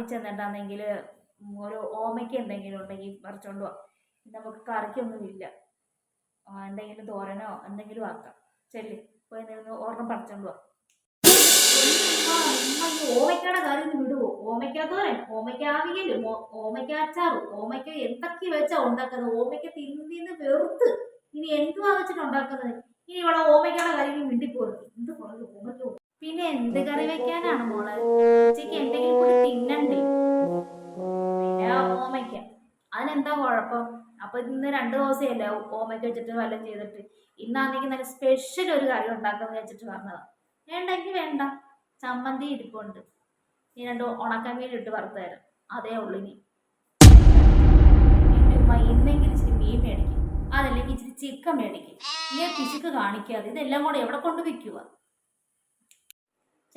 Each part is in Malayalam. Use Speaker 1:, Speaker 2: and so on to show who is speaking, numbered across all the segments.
Speaker 1: അല്ലാതാണെങ്കിൽ ഒരു ഓമയ്ക്ക് എന്തെങ്കിലും ഉണ്ടെങ്കിൽ പറിച്ചോണ്ട് പോവാം നമുക്ക് കറിക്കൊന്നുമില്ല. ഇല്ല എന്തെങ്കിലും തോരനോ എന്തെങ്കിലും ആക്കാം. ചെല്ലി. പോയി നിന്ന് ഒരെണ്ണം പറിച്ചോണ്ട് പോവാം ഓമയ്ക്കയുടെ ഒന്ന് വിടുവോ? ഓമയ്ക്ക തോരൻ ഓമയ്ക്ക ആവിയൽ ഓമയ്ക്ക അച്ചാറ് ഓമയ്ക്ക എന്തൊക്കെ വെച്ചാ ഉണ്ടാക്കുന്നത്? ഓമയ്ക്ക തിന്നിന്ന് തിന്ന് വെറുത്ത് ഇനി എന്തുവാ വെച്ചിട്ട് ഉണ്ടാക്കുന്നത്? ഇനി ഇവിടെ ഓമയ്ക്കയുടെ കാര്യം വിണ്ടിപ്പോ എന്ത് പറഞ്ഞു ഓമയ്ക്ക പിന്നെ എന്ത് കറി വെക്കാനാണ് മോളെ? ഉച്ചയ്ക്ക് എന്തെങ്കിലും കൂടി തിന്നണ്ടേ? പിന്നെ ഓമയ്ക്ക. അതിനെന്താ കുഴപ്പം? അപ്പൊ ഇന്ന് രണ്ട് ദിവസമല്ലേ ഓമയ്ക്ക വെച്ചിട്ട് വല്ലതും ചെയ്തിട്ട്? ഇന്നാണെങ്കിൽ നല്ല സ്പെഷ്യൽ ഒരു കറി ഉണ്ടാക്കാന്ന് വെച്ചിട്ട് പറഞ്ഞതാ വേണ്ടെങ്കിൽ വേണ്ട. ചമ്മന്തി ഇരിപ്പുണ്ട്. ഈ രണ്ട് ഉണക്കമീൻ ഇട്ട് വറുത്ത് തരാം അതേ ഉള്ളു ഇനി. ഇന്നെങ്കിലും ഇച്ചിരി മീൻ മേടിക്കും. അതല്ലെങ്കിൽ ഇച്ചിരി ചിക്കൻ മേടിക്കും. നീ പിശുക്ക് കാണിക്കാതെ ഇതെല്ലാം കൂടെ എവിടെ കൊണ്ട് വിൽക്കുക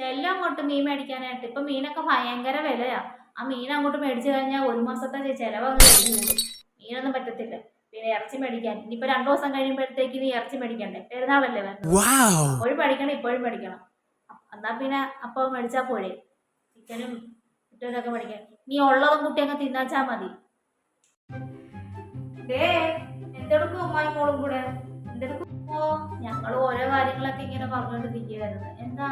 Speaker 1: ചെല്ലം അങ്ങോട്ട് മീൻ മേടിക്കാനായിട്ട്. ഇപ്പൊ മീനൊക്കെ ഭയങ്കര വിലയാ. ആ മീൻ അങ്ങോട്ട് മേടിച്ചു കഴിഞ്ഞാൽ ഒരു മാസത്തെ ചെലവങ്ങ് കഴിഞ്ഞു മീനൊന്നും പറ്റത്തില്ല. പിന്നെ ഇറച്ചി മേടിക്കാൻ. ഇനിയിപ്പോ രണ്ടു ദിവസം കഴിയുമ്പോഴത്തേക്ക് നീ ഇറച്ചി മേടിക്കണ്ടേ? പെരുന്നാളല്ലേ! അപ്പോഴും പഠിക്കണം ഇപ്പോഴും പഠിക്കണം. എന്നാ പിന്നെ അപ്പോൾ മേടിച്ചാ പോരെ? ചിക്കനും കുട്ടികളൊക്കെ മേടിക്കാൻ. നീ ഉള്ളതും കുട്ടിയൊക്കെ അങ്ങ് തിന്നാച്ചാ മതി. എന്തെടുക്കും ഉമ്മായി മോളും കൂടെ? എന്തെടുക്കും? ഞങ്ങൾ ഓരോ കാര്യങ്ങളൊക്കെ ഇങ്ങനെ പറഞ്ഞുകൊണ്ടിരിക്കുകയായിരുന്നു എന്താ?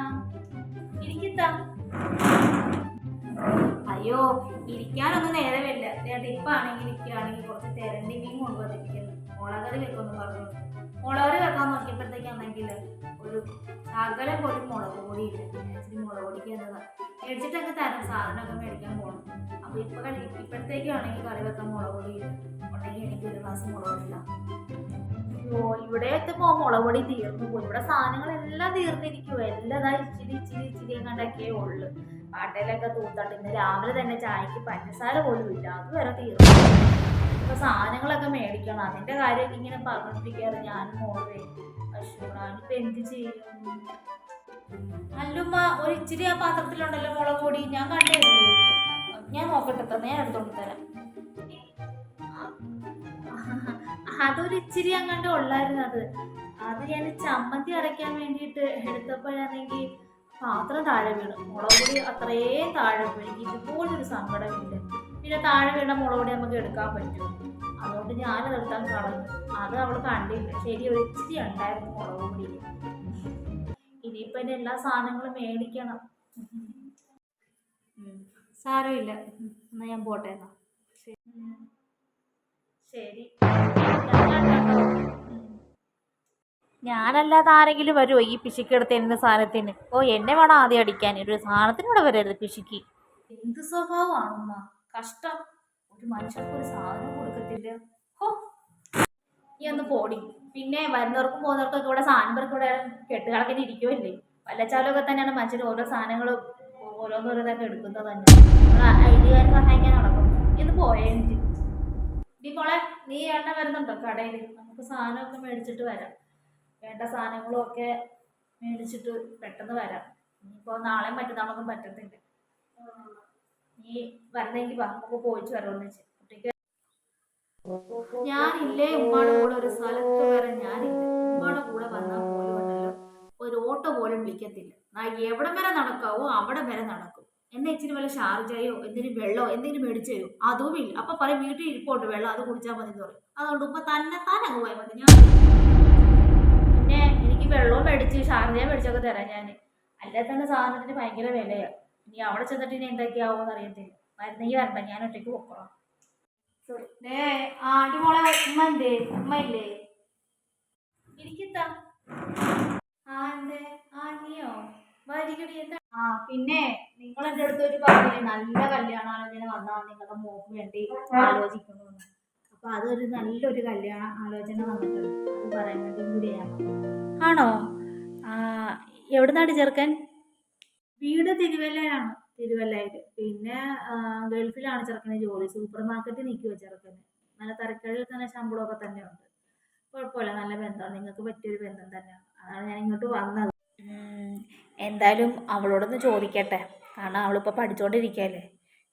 Speaker 1: ഇരിക്കത്താ അയ്യോ ഇരിക്കാനൊന്നും നേരമില്ല. നേരത്തെ ഇപ്പൊ ആണെങ്കിൽ ഇരിക്കുകയാണെങ്കിൽ കുറച്ച് തിരണ്ടി മീൻ കൊണ്ടുവന്നിരിക്കുന്നു. മുളകറി വെക്കുമെന്ന് പറഞ്ഞു. മുളകറി വെക്കാൻ നോക്കിയപ്പോഴത്തേക്കാണെങ്കിൽ ഒരു ശകലം പോലും മുളക് പൊടി ഇല്ല ഇച്ചിരി മുളക് പൊടിക്ക് എന്നതാ. മേടിച്ചിട്ടൊക്കെ തരാം. സാധനമൊക്കെ മേടിക്കാൻ പോകണം അപ്പൊ ഇപ്പൊ കഴി ഇപ്പോഴത്തേക്കാണെങ്കിൽ കറി വെക്കാൻ മുളക് പൊടി ഇല്ല ഉണ്ടെങ്കിൽ എനിക്ക് ഒരു ഗ്ലാസ് മുളക് പൊടിയില്ല അയ്യോ ഇവിടെ എത്തുമ്പോ മുളക് പൊടി തീർന്നു പോയി. ഇവിടെ സാധനങ്ങളെല്ലാം തീർന്നിരിക്കുവോ. എല്ലാം ദാ ഇച്ചിരി ഇച്ചിരി ഇച്ചിരി കണ്ടൊക്കെ ഉള്ളു. പാട്ടയിലൊക്കെ തൂത്തട്ട് ഇന്ന് രാവിലെ തന്നെ ചായക്ക് പഞ്ചസാര പോലും ഇല്ല. അത് വരെ തീർന്നു. ഇപ്പൊ സാധനങ്ങളൊക്കെ മേടിക്കണം. അതിന്റെ കാര്യമൊക്കെ ഇങ്ങനെ പറഞ്ഞിട്ടിരിക്കാറ് ഞാനും മോളെ. അശോ ഞാനിപ്പോ എന്ത് ചെയ്യും? അല്ലുമ്മ ഒരു ഇച്ചിരി ആ പാത്രത്തിലുണ്ടല്ലോ മുളക് പൊടി. ഞാൻ കണ്ടു ഞാൻ നോക്കട്ടെ ട്ടോ, ഞാൻ എടുത്തോണ്ട് തരാം. അതൊരു ഇച്ചിരി അങ്ങാണ്ട് ഉള്ളായിരുന്നു അത്. അത് ഞാൻ ചമ്മന്തി അടയ്ക്കാൻ വേണ്ടിയിട്ട് എടുത്തപ്പോഴാണെങ്കിൽ പാത്രം താഴെ വീണു. മുളക് പൊടി അത്രയും താഴെ വീണു. ഇതുപോലൊരു സങ്കടമില്ല. പിന്നെ താഴെ വീണ മുളക് പൊടി നമുക്ക് എടുക്കാൻ പറ്റും. അതുകൊണ്ട് ഞാനത് എടുക്കാൻ കളഞ്ഞു അത് അവൾ കണ്ടില്ല. ശരി ഒരു ഇച്ചിരി ഉണ്ടായിരുന്നു മുളക് പൊടി. ഇനിയിപ്പോ എന്റെ എല്ലാ സാധനങ്ങളും മേടിക്കണം. സാരമില്ല. എന്നാ ഞാൻ പോട്ടെ എന്നാ. ശരി. ശരി. ഞാനല്ലാതെ ആരെങ്കിലും വരുമോ ഈ പിശുക്കെടുത്ത് എന്ത് സാധനത്തിന്? ഓ എന്നെ വേണം ആദ്യം അടിക്കാൻ. ഒരു സാധനത്തിനൂടെ വരരുത് പിശുക്ക്. എന്ത് സ്വഭാവമാണ് കഷ്ടം. ഒരു മനുഷ്യർക്ക് ഒരു സാധനം കൊടുക്കത്തില്ല. ഹോ. പോടി. പിന്നെ വരുന്നവർക്കും പോകുന്നവർക്കും ഇവിടെ സാധനം പേർക്ക് ഇവിടെ കെട്ടുകണക്കിന് ഇരിക്കുമല്ലേ വല്ലച്ചാലൊക്കെ തന്നെയാണ് മനുഷ്യർ ഓരോ സാധനങ്ങളും ഓരോന്നോരോന്നൊക്കെ എടുക്കുന്നത് തന്നെ. ഐഡിയക്കാരെ സഹായിക്കാൻ നടക്കും. ഇത് പോയേണ്ടി നീ മോളെ നീ എണ്ണ വരുന്നുണ്ടോ കടയിൽ നമുക്ക് സാധനമൊക്കെ മേടിച്ചിട്ട് വരാം. വേണ്ട സാധനങ്ങളും ഒക്കെ മേടിച്ചിട്ട് പെട്ടെന്ന് വരാം. ഇനിയിപ്പോൾ നാളെയും മറ്റന്നാളൊന്നും പറ്റത്തില്ല. നീ വരണമെങ്കിൽ വാ നമുക്ക് പോയിട്ട് വരാമെന്ന് വെച്ച് കുട്ടിക്ക് ഞാനില്ലേ ഉമ്മാടെ കൂടെ ഒരു സ്ഥലത്ത് വരെ ഞാനില്ല. ഉമ്മാടെ കൂടെ വന്നാൽ പോലും ഉണ്ടല്ലോ. ഒരു ഓട്ടോ പോലും വിളിക്കത്തില്ല. എവിടം വരെ നടക്കാവോ അവിടെ വരെ നടക്കും. എന്നെ ഇച്ചിരി വല്ല ഷാർജയോ എന്തെങ്കിലും വെള്ളമോ എന്തെങ്കിലും മേടിച്ചു തരും അതും ഇല്ല അപ്പൊ പറയും വീട്ടിൽ ഇരിപ്പുണ്ട് വെള്ളം അത് കുടിച്ചാൽ മതി എന്ന് പറയും. അതുകൊണ്ട് ഉപ്പ തന്നെ താൻ അങ്ങ് പോയാൽ മതി. ഞാൻ എനിക്ക് വെള്ളവും മേടിച്ച് ഷാർജയും മേടിച്ചൊക്കെ തരാം ഞാൻ അല്ലാതെ തന്നെ സാധനത്തിന് ഭയങ്കര വിലയാണ് ഇനി അവിടെ ചെന്നിട്ട് ഇനി എന്തൊക്കെയാവുമെന്ന് അറിയത്തില്ല. മരുന്നെങ്കിൽ വരണ്ട ഞാൻ ഒറ്റയ്ക്ക് പൊക്കോളാം. ദേ ആണ്ടി മോളെ ഉമ്മ എന്തേ? ഉമ്മ ഇല്ലേ? ഇരിക്കത്താ ആ എന്തേ? ആ നീയോ? വരികടി എന്താ? ആ പിന്നെ നിങ്ങൾ എന്റെ അടുത്ത് ഒരു പറഞ്ഞില്ലേ നല്ല കല്യാണാലോചന വന്നാൽ നിങ്ങളുടെ മോക്ക് വേണ്ടി ആലോചിക്കുന്നു എന്ന്. അപ്പൊ അതൊരു നല്ലൊരു കല്യാണ ആലോചന വന്നിട്ടുണ്ട്. അത് പറയാൻ വേണ്ടി കൂടിയാണ്. ആണോ? എവിടുന്നാണ് ചെറുക്കൻ? വീട് തിരുവല്ലയാണ് തിരുവല്ലയിൽ പിന്നെ ഗൾഫിലാണ് ചെറുക്കന് ജോലി. സൂപ്പർ മാർക്കറ്റിൽ നിൽക്കുവോ ചെറുക്കന് നല്ല തരക്കടിയിൽ തന്നെ ശമ്പളമൊക്കെ തന്നെ ഉണ്ട്. കുഴപ്പമില്ല നല്ല ബന്ധമാണ്. നിങ്ങൾക്ക് പറ്റിയൊരു ബന്ധം തന്നെയാണ്. അതാണ് ഞാൻ ഇങ്ങോട്ട് വന്നത്. എന്തായാലും അവളോടൊന്ന് ചോദിക്കട്ടെ. കാരണം അവളിപ്പോൾ പഠിച്ചുകൊണ്ടിരിക്കുകയല്ലേ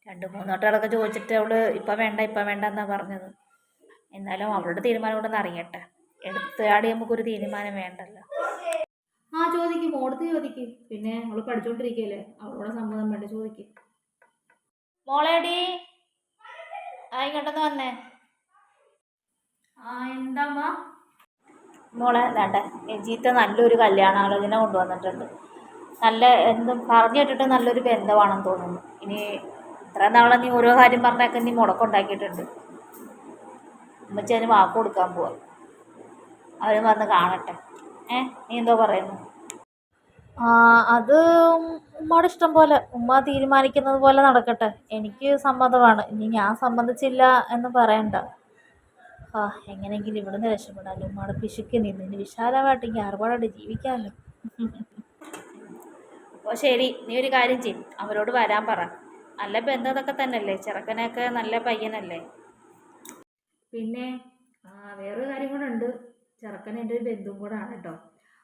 Speaker 1: രണ്ട് മൂന്ന് വട്ടമൊക്കെ ചോദിച്ചിട്ട് അവൾ ഇപ്പം വേണ്ട ഇപ്പം വേണ്ട എന്നാണ് പറഞ്ഞത്. എന്നാലും അവളുടെ തീരുമാനം കൊണ്ടൊന്ന് അറിയട്ടെ. എടുത്താടി നമുക്കൊരു തീരുമാനം വേണ്ടല്ലോ. ആ ചോദിക്കും. മോളത്ത് ചോദിക്കും. പിന്നെ അവൾ പഠിച്ചോണ്ടിരിക്കല്ലേ. അവളോട് സമ്മതം വേണ്ട ചോദിക്കും.
Speaker 2: മോളേടി. ആയിക്കോട്ടെന്ന് വന്നേ.
Speaker 1: ആ എന്താ
Speaker 2: മോളെ വേണ്ട എജീത്തെ നല്ലൊരു കല്യാണ ആലോചന കൊണ്ടുവന്നിട്ടുണ്ട്. നല്ല എന്തും പറഞ്ഞു കേട്ടിട്ട് നല്ലൊരു ബന്ധമാണെന്ന് തോന്നുന്നു. ഇനി ഇത്ര നാളെ നീ ഓരോ കാര്യം പറഞ്ഞൊക്കെ നീ മുടക്കുണ്ടാക്കിയിട്ടുണ്ട്. ഉമ്മച്ചി അതിന് വാക്ക് കൊടുക്കാൻ പോവാ. അവരും വന്ന് കാണട്ടെ. ഏ നീ എന്തോ പറയുന്നു? ആ അത് ഉമ്മയുടെ ഇഷ്ടം പോലെ. ഉമ്മ തീരുമാനിക്കുന്നത് പോലെ നടക്കട്ടെ. എനിക്ക് സമ്മതമാണ്. ഇനി ഞാൻ സമ്മതിച്ചില്ല എന്ന് പറയണ്ട. ആ എങ്ങനെയെങ്കിലും ഇവിടുന്ന് രക്ഷപ്പെടാമല്ലോ ഉമ്മയുടെ പിശുക്ക് നിന്ന്. ഇനി വിശാലമായിട്ട് ഇനി ആർഭാടായിട്ട് ജീവിക്കാമല്ലോ അപ്പോൾ ശരി. നീ ഒരു കാര്യം ചെയ്യും. അവരോട് വരാൻ പറ. നല്ല ബന്ധം ഇതൊക്കെ തന്നെയല്ലേ? ചെറുക്കനൊക്കെ നല്ല പയ്യനല്ലേ?
Speaker 1: പിന്നെ ആ വേറൊരു കാര്യം കൂടെ ഉണ്ട്. ചെറുക്കൻ എന്റെ ഒരു ബന്ധുവും കൂടെ ആണ് കേട്ടോ.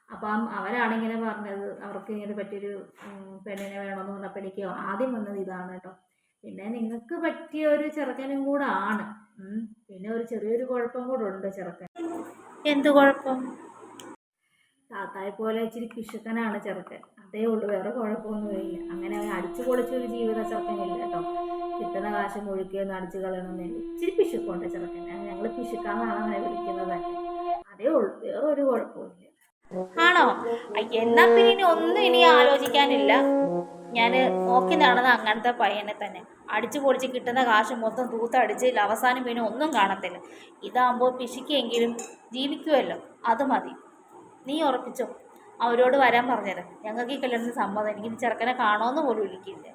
Speaker 1: അപ്പം അവരാണിങ്ങനെ പറഞ്ഞത്. അവർക്ക് ഇങ്ങനെ പറ്റിയൊരു ഒരു പെണ്ണിനെ വേണമെന്ന് പറഞ്ഞപ്പോൾ എനിക്ക് ആദ്യം വന്നത് ഇതാണ് കേട്ടോ. പിന്നെ നിങ്ങൾക്ക് പറ്റിയ ഒരു ചെറുക്കനും കൂടെ ആണ്. പിന്നെ ഒരു ചെറിയൊരു കുഴപ്പം കൂടെ ഉണ്ട് ചെറുക്കൻ
Speaker 2: എന്ത് കുഴപ്പം?
Speaker 1: താത്തായെ പോലെ ഇച്ചിരി പിശുക്കനാണ് ചെറുക്കൻ. അതേ ഉള്ളൂ. വേറെ കുഴപ്പമൊന്നുമില്ല അങ്ങനെ അവൻ അടിച്ചു പൊളിച്ചൊരു ജീവിത ചെറുക്കനില്ല കേട്ടോ. കിട്ടുന്ന കാശ് മുഴുക്കിയൊന്ന് അടിച്ചു കളയണമെന്നില്ല ഇച്ചിരി പിശുക്കുണ്ട് ചെറുക്കൻ ഞങ്ങൾ പിശുക്കാന്നാണ് അങ്ങനെ വിളിക്കുന്നത് അതേ ഉള്ളൂ. വേറെ ഒരു കുഴപ്പമില്ല
Speaker 2: ആണോ എന്നാ പിന്നെ ഇനി ഒന്നും ഇനി ആലോചിക്കാനില്ല. ഞാൻ നോക്കി നടന്ന അങ്ങനത്തെ പയ്യനെ തന്നെ. അടിച്ചു പൊളിച്ച് കിട്ടുന്ന കാശ് മൊത്തം തൂത്തടിച്ച് അവസാനം പിന്നെ ഒന്നും കാണത്തില്ല. ഇതാകുമ്പോൾ പിശിക്കെങ്കിലും ജീവിക്കുമല്ലോ അത് മതി. നീ ഉറപ്പിച്ചോ? അവരോട് വരാൻ പറഞ്ഞത് ഞങ്ങൾക്ക് ഈ കല്യാണത്തിന് സമ്മതം എനിക്ക് ചെറുക്കനെ കാണുമെന്ന് പോലും ഇരിക്കില്ല